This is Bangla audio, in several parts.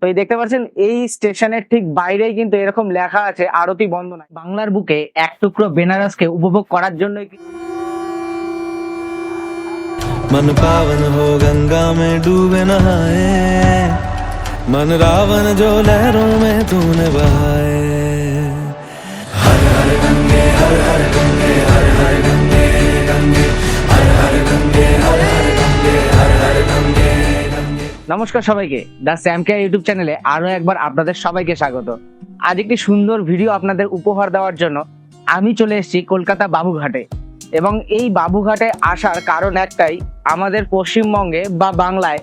তো এই দেখতে পাচ্ছেন, এই স্টেশনের ঠিক বাইরেই কিন্তু এরকম লেখা আছে, আরতি বন্দনা। বাংলার বুকে এক টুকরো বেনারসকে উপভোগ করার জন্যই মন পাবন হো গঙ্গা মে ডুবে নহায়ে মন রাবণ জো লহরো মে তুনে বহায়ে। নমস্কার সবাইকে। দ্য স্যাম কেয়ার ইউটিউব চ্যানেলে আরও একবার আপনাদের সবাইকে স্বাগত। আজ একটি সুন্দর ভিডিও আপনাদের উপহার দেওয়ার জন্য আমি চলে এসেছি কলকাতা বাবুঘাটে। এবং এই বাবুঘাটে আসার কারণ একটাই, আমাদের পশ্চিমবঙ্গে বা বাংলায়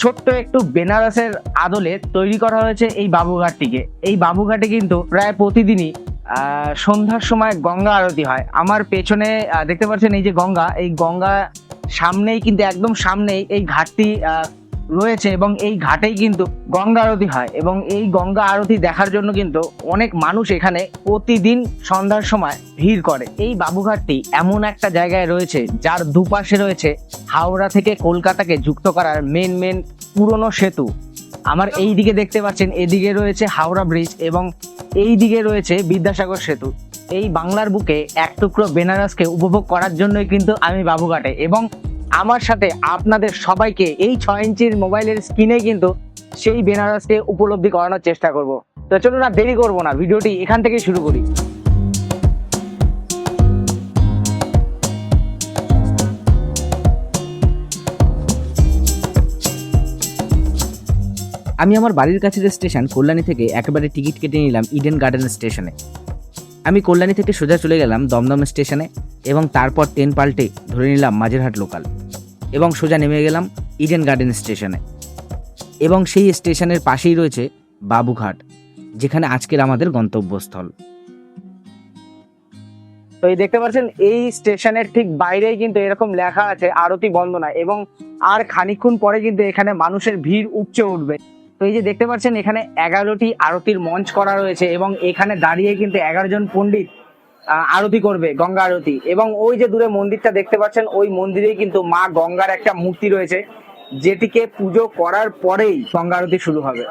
ছোট্ট একটু বেনারসের আদলে তৈরি করা হয়েছে এই বাবুঘাটটিকে। এই বাবুঘাটে কিন্তু প্রায় প্রতিদিনই সন্ধ্যার সময় গঙ্গা আরতি হয়। আমার পেছনে দেখতে পাচ্ছেন এই যে গঙ্গা, এই গঙ্গা সামনেই কিন্তু একদম সামনেই এই ঘাটটি রয়েছে এবং এই ঘাটেই কিন্তু গঙ্গা আরতি হয় এবং এই গঙ্গা আরতি দেখার জন্য কিন্তু অনেক মানুষ এখানে প্রতিদিন সন্ধ্যার সময় ভিড় করে। এই বাবুঘাটটি এমন একটা জায়গায় রয়েছে যার দুপাশে রয়েছে হাওড়া থেকে কলকাতাকে যুক্ত করার মেন মেন পুরনো সেতু। আমার এই দিকে দেখতে পাচ্ছেন, এদিকে রয়েছে হাওড়া ব্রিজ এবং এই দিকে রয়েছে বিদ্যাসাগর সেতু। এই বাংলার বুকে এক টুকরো বেনারসকে উপভোগ করার জন্যই কিন্তু আমি বাবুঘাটে এবং আমার সাথে আপনাদের সবাইকে এই ছয় ইঞ্চির মোবাইলের স্ক্রিনে কিন্তু সেই বেনারসকে উপলব্ধি করানোর চেষ্টা করব। তো চলুন না দেরি করব না, ভিডিওটি এখান থেকে শুরু করি। আমি আমার বাড়ির কাছে যে স্টেশন, কল্যাণী থেকে একেবারে টিকিট কেটে নিলাম ইডেন গার্ডেন স্টেশনে। আমি কল্যাণী থেকে সোজা চলে গেলাম দমদম স্টেশনে এবং তারপর ট্রেন পাল্টে ধরে নিলাম মাঝেরহাট লোকাল এবং সোজা নেমে গেলাম ইডেন গার্ডেন স্টেশনে। এবং সেই স্টেশনের পাশেই রয়েছে বাবুঘাট, যেখানে আজকের আমাদের গন্তব্যস্থল। তো এই দেখতে পাচ্ছেন, এই স্টেশনের ঠিক বাইরেই কিন্তু এরকম লেখা আছে, আরতি বন্দনা এবং আর খানিকক্ষণ পরে কিন্তু এখানে মানুষের ভিড় উপচে উঠবে। তো এই যে দেখতে পাচ্ছেন, এখানে এগারোটি আরতির মঞ্চ করা রয়েছে এবং এখানে দাঁড়িয়ে কিন্তু এগারো জন পণ্ডিত আরতি করবে, গঙ্গা আরতি। এবং ওই যে দূরে মন্দিরটা দেখতে পাচ্ছেন, ওই মন্দিরেই কিন্তু মা গঙ্গার একটা মূর্তি রয়েছে, যেটিকে পুজো করার পরেই গঙ্গা আরতি শুরু হবে।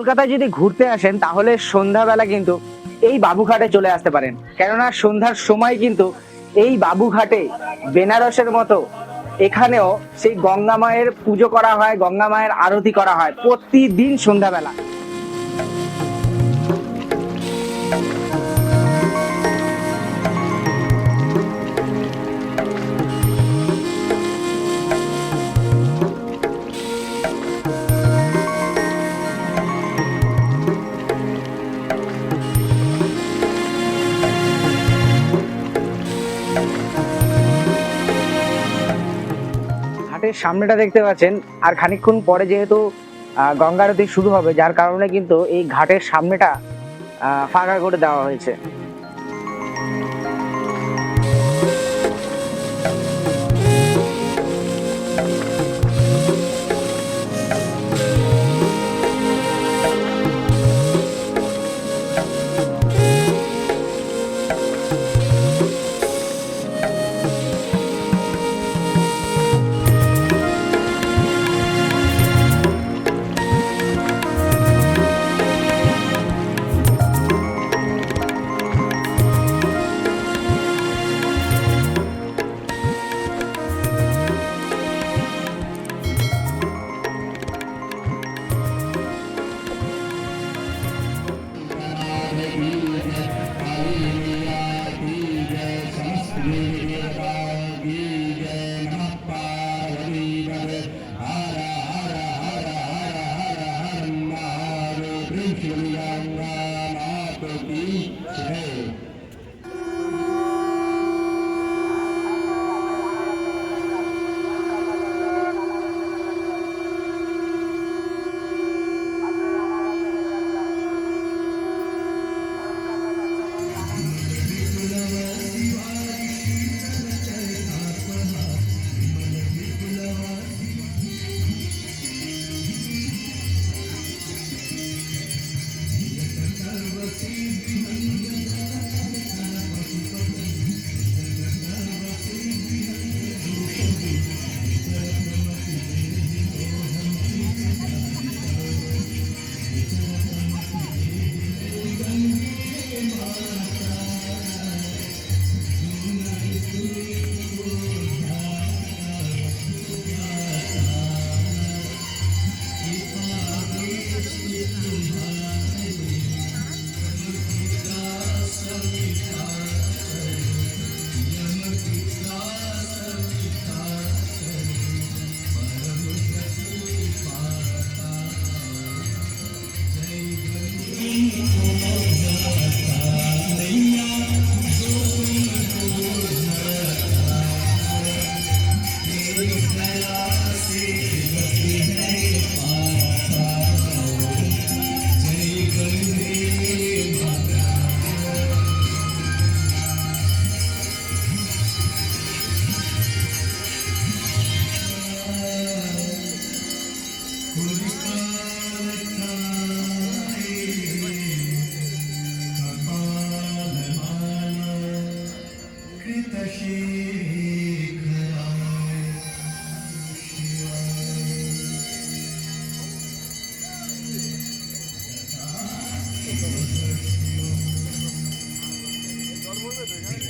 কলকাতায় যদি ঘুরতে আসেন, তাহলে সন্ধ্যাবেলা কিন্তু এই বাবুঘাটে চলে আসতে পারেন। কেননা সন্ধ্যার সময় কিন্তু এই বাবুঘাটে বেনারসের মতো এখানেও সেই গঙ্গা মায়ের পুজো করা হয়, গঙ্গা মায়ের আরতি করা হয় প্রতিদিন সন্ধ্যাবেলা। সামনেটা দেখতে পাচ্ছেন, আর খানিক্ষণ পরে যেহেতু গঙ্গারতি শুরু হবে, যার কারণে কিন্তু এই ঘাটের সামনেটা ফাঁকা করে দেওয়া হয়েছে। another, another.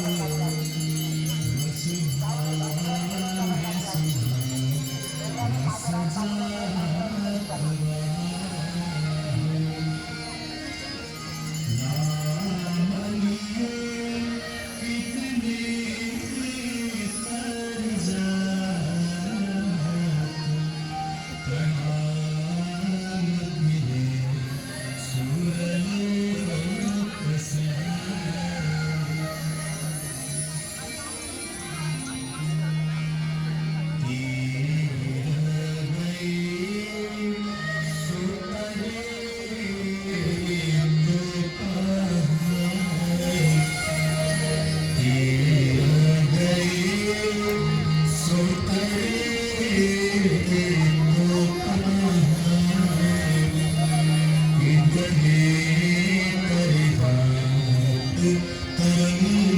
you.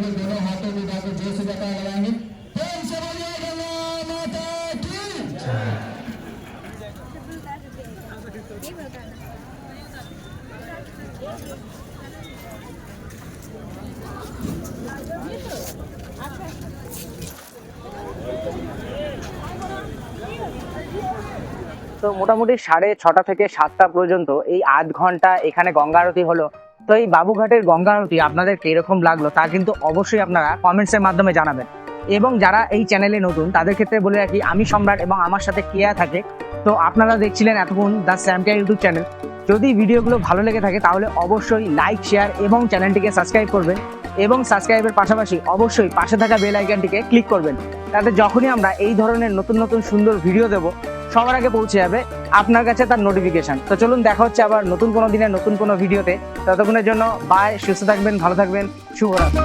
अपने सभी दोनों हाथों में जाकर जोर से जटा लगाएंगे प्रेम से बोलिए गंगा माता की ये बताना তো মোটামুটি সাড়ে ছটা থেকে সাতটা পর্যন্ত এই আধ ঘন্টা এখানে গঙ্গা আরতি হলো তো এই বাবুঘাটের গঙ্গা আরতি আপনাদের কীরকম লাগল, তা কিন্তু অবশ্যই আপনারা কমেন্টসের মাধ্যমে জানাবেন। এবং যারা এই চ্যানেলে নতুন, তাদের ক্ষেত্রে বলে রাখি, আমি সম্রাট এবং আমার সাথে কেয়া থাকে, তো আপনারা দেখছিলেন এতক্ষণ দ্য স্যামকেয়ার ইউটিউব চ্যানেল যদি ভিডিওগুলো ভালো লেগে থাকে, তাহলে অবশ্যই লাইক শেয়ার এবং চ্যানেলটিকে সাবস্ক্রাইব করবেন। এবং সাবস্ক্রাইবের পাশাপাশি অবশ্যই পাশে থাকা বেল আইকনটিকে ক্লিক করবেন। তাতে যখনই আমরা এই ধরনের নতুন নতুন সুন্দর ভিডিও দেব সবার আগে পৌঁছে যাবে আপনার কাছে তার নোটিফিকেশন তো চলুন দেখা হচ্ছে আবার নতুন কোনো দিনে, নতুন কোনো ভিডিওতে। ততক্ষণের জন্য বাই সুস্থ থাকবেন, ভালো থাকবেন, শুভরাত্রি।